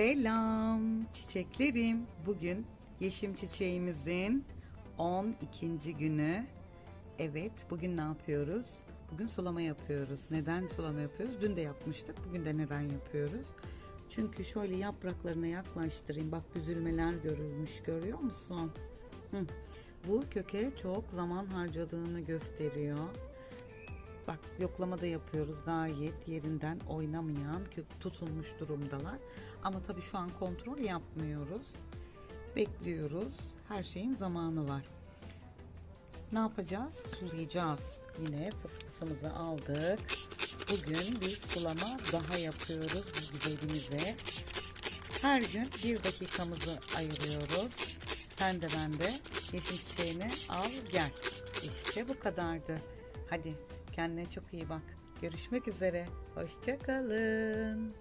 Selam çiçeklerim. Bugün yeşim çiçeğimizin 12. günü. Evet, bugün ne yapıyoruz? Bugün sulama yapıyoruz. Neden sulama yapıyoruz? Dün de yapmıştık. Bugün de neden yapıyoruz? Çünkü şöyle yapraklarına yaklaştırayım. Bak büzülmeler görülmüş. Görüyor musun? Hı. Bu köke çok zaman harcadığını gösteriyor. Yoklama da yapıyoruz gayet yerinden oynamayan tutulmuş durumdalar. Ama tabii şu an kontrol yapmıyoruz. Bekliyoruz. Her şeyin zamanı var. Ne yapacağız? Sulayacağız. Yine fıskısımızı aldık. Bugün bir sulama daha yapıyoruz bu güzelimize. Her gün bir dakikamızı ayırıyoruz. Sen de ben de yeşil çiçeğini al gel. İşte bu kadardı. Hadi kendine çok iyi bak. Görüşmek üzere. Hoşçakalın.